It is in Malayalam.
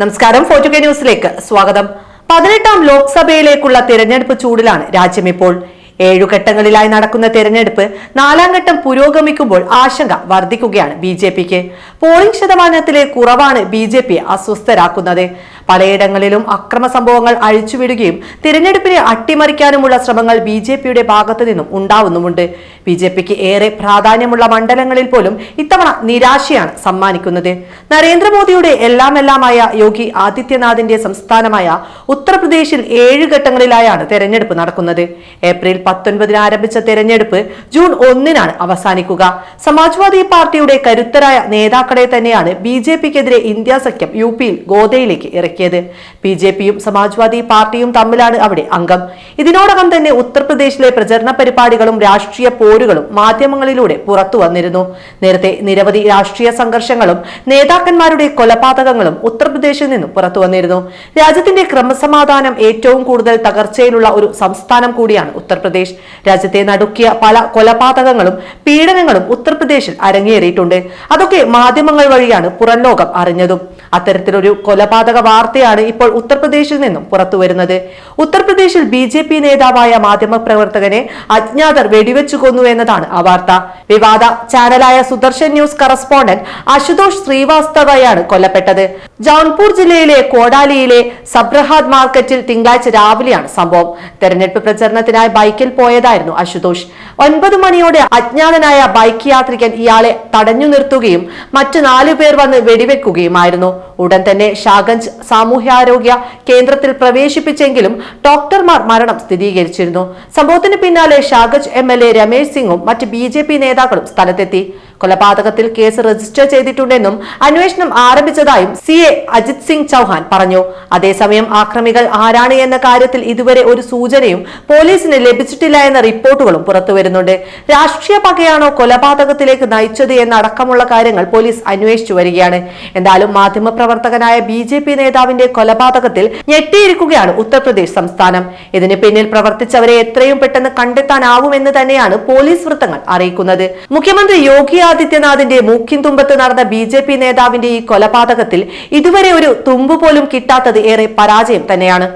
നമസ്കാരം ഫോർട്ടു കെ ന്യൂസിലേക്ക് സ്വാഗതം. പതിനെട്ടാം ലോക്സഭയിലേക്കുള്ള തിരഞ്ഞെടുപ്പ് ചൂടിലാണ് രാജ്യം ഇപ്പോൾ. ഏഴു ഘട്ടങ്ങളിലായി നടക്കുന്ന തെരഞ്ഞെടുപ്പ് നാലാം ഘട്ടം പുരോഗമിക്കുമ്പോൾ ആശങ്ക വർദ്ധിക്കുകയാണ് ബി ജെ പിക്ക്. പോളിംഗ് ശതമാനത്തിലെ കുറവാണ് ബി ജെ പി അസ്വസ്ഥരാക്കുന്നത്. പലയിടങ്ങളിലും അക്രമ സംഭവങ്ങൾ അഴിച്ചുവിടുകയും തിരഞ്ഞെടുപ്പിനെ അട്ടിമറിക്കാനുമുള്ള ശ്രമങ്ങൾ ബി ജെ പിയുടെ ഭാഗത്തു നിന്നും ഉണ്ടാവുന്നുമുണ്ട്. ബി ജെ പിക്ക് ഏറെ പ്രാധാന്യമുള്ള മണ്ഡലങ്ങളിൽ പോലും ഇത്തവണ നിരാശയാണ് സമ്മാനിക്കുന്നത്. നരേന്ദ്രമോദിയുടെ എല്ലാമെല്ലാമായ യോഗി ആദിത്യനാഥിന്റെ സംസ്ഥാനമായ ഉത്തർപ്രദേശിൽ ഏഴ് ഘട്ടങ്ങളിലായാണ് തെരഞ്ഞെടുപ്പ് നടക്കുന്നത്. ഏപ്രിൽ പത്തൊൻപതിന് ആരംഭിച്ച തെരഞ്ഞെടുപ്പ് ജൂൺ ഒന്നിനാണ് അവസാനിക്കുക. സമാജ്വാദി പാർട്ടിയുടെ കരുത്തരായ നേതാക്കളെ തന്നെയാണ് ബി ജെ പിക്കെതിരെ ഇന്ത്യ സഖ്യം യു പിയിൽ ഗോദയിലേക്ക് ഇറക്കിയത് ബി ജെ പിയും സമാജ്വാദി പാർട്ടിയും തമ്മിലാണ് അവിടെ അംഗം. ഇതിനോടകം തന്നെ ഉത്തർപ്രദേശിലെ പ്രചരണ പരിപാടികളും രാഷ്ട്രീയ പോരുകളും മാധ്യമങ്ങളിലൂടെ പുറത്തു വന്നിരുന്നു. നേരത്തെ നിരവധി രാഷ്ട്രീയ സംഘർഷങ്ങളും നേതാക്കന്മാരുടെ കൊലപാതകങ്ങളും ഉത്തർപ്രദേശിൽ നിന്നും പുറത്തു വന്നിരുന്നു. രാജ്യത്തിന്റെ ക്രമസമാധാനം ഏറ്റവും കൂടുതൽ തകർച്ചയിലുള്ള ഒരു സംസ്ഥാനം കൂടിയാണ് ഉത്തർപ്രദേശ്. രാജ്യത്തെ നടുക്കിയ പല കൊലപാതകങ്ങളും പീഡനങ്ങളും ഉത്തർപ്രദേശിൽ അരങ്ങേറിയിട്ടുണ്ട്. അതൊക്കെ മാധ്യമങ്ങൾ വഴിയാണ് പുറം ലോകം അറിഞ്ഞതും. അത്തരത്തിലൊരു കൊലപാതക വാർത്തയാണ് ഇപ്പോൾ ഉത്തർപ്രദേശിൽ നിന്നും പുറത്തു വരുന്നത് ഉത്തർപ്രദേശിൽ ബി ജെ പി നേതാവായ മാധ്യമപ്രവർത്തകനെ അജ്ഞാതർ വെടിവെച്ചു കൊന്നു എന്നതാണ് ആ വാർത്ത. വിവാദ ചാനലായ സുദർശൻ ന്യൂസ് കറസ്പോണ്ടന്റ് അശുതോഷ് ശ്രീവാസ്തവയാണ് കൊല്ലപ്പെട്ടത്. ജൗൻപൂർ ജില്ലയിലെ കോടാലിയിലെ സബ്രഹാദ് മാർക്കറ്റിൽ തിങ്കളാഴ്ച രാവിലെയാണ് സംഭവം. തെരഞ്ഞെടുപ്പ് പ്രചരണത്തിനായി ബൈക്കിൽ പോയതായിരുന്നു അശുതോഷ്. ഒൻപത് മണിയോടെ അജ്ഞാതനായ ബൈക്ക് യാത്രികൻ ഇയാളെ തടഞ്ഞു നിർത്തുകയും മറ്റു നാലു പേർ വന്ന് വെടിവെക്കുകയുമായിരുന്നു. ഉടൻ തന്നെ ഷാഗഞ്ച് സാമൂഹ്യാരോഗ്യ കേന്ദ്രത്തിൽ പ്രവേശിപ്പിച്ചെങ്കിലും ഡോക്ടർമാർ മരണം സ്ഥിരീകരിച്ചിരുന്നു. സംഭവത്തിന് പിന്നാലെ Shahganj M L A Ramesh സിംഗും മറ്റ് ബി നേതാക്കളും സ്ഥലത്തെത്തി. കൊലപാതകത്തിൽ കേസ് രജിസ്റ്റർ ചെയ്തിട്ടുണ്ടെന്നും അന്വേഷണം ആരംഭിച്ചതായും സി എ അജിത് സിംഗ് ചൌഹാൻ പറഞ്ഞു. അതേസമയം ആക്രമികൾ ആരാണ് എന്ന കാര്യത്തിൽ ഇതുവരെ ഒരു സൂചനയും പോലീസിന് ലഭിച്ചിട്ടില്ല എന്ന റിപ്പോർട്ടുകളും പുറത്തുവരുന്നുണ്ട്. രാഷ്ട്രീയ പകയാണോ കൊലപാതകത്തിലേക്ക് നയിച്ചത് എന്നടക്കമുള്ള കാര്യങ്ങൾ പോലീസ് അന്വേഷിച്ചു വരികയാണ്. എന്തായാലും മാധ്യമപ്രവർത്തകനായ ബി ജെ പി നേതാവിന്റെ കൊലപാതകത്തിൽ ഞെട്ടിയിരിക്കുകയാണ് ഉത്തർപ്രദേശ് സംസ്ഥാനം. ഇതിന് പിന്നിൽ പ്രവർത്തിച്ചവരെ എത്രയും പെട്ടെന്ന് കണ്ടെത്താനാവുമെന്ന് തന്നെയാണ് പോലീസ് വൃത്തങ്ങൾ അറിയിക്കുന്നത്. മുഖ്യമന്ത്രി യോഗി ആദിത്യനാഥിന്റെ മൂക്കിൻ തുമ്പത്ത് നടന്ന ബി ജെ പി നേതാവിന്റെ ഈ കൊലപാതകത്തിൽ ഇതുവരെ ഒരു തുമ്പ് പോലും കിട്ടാത്തത് ഏറെ പരാജയം തന്നെയാണ്.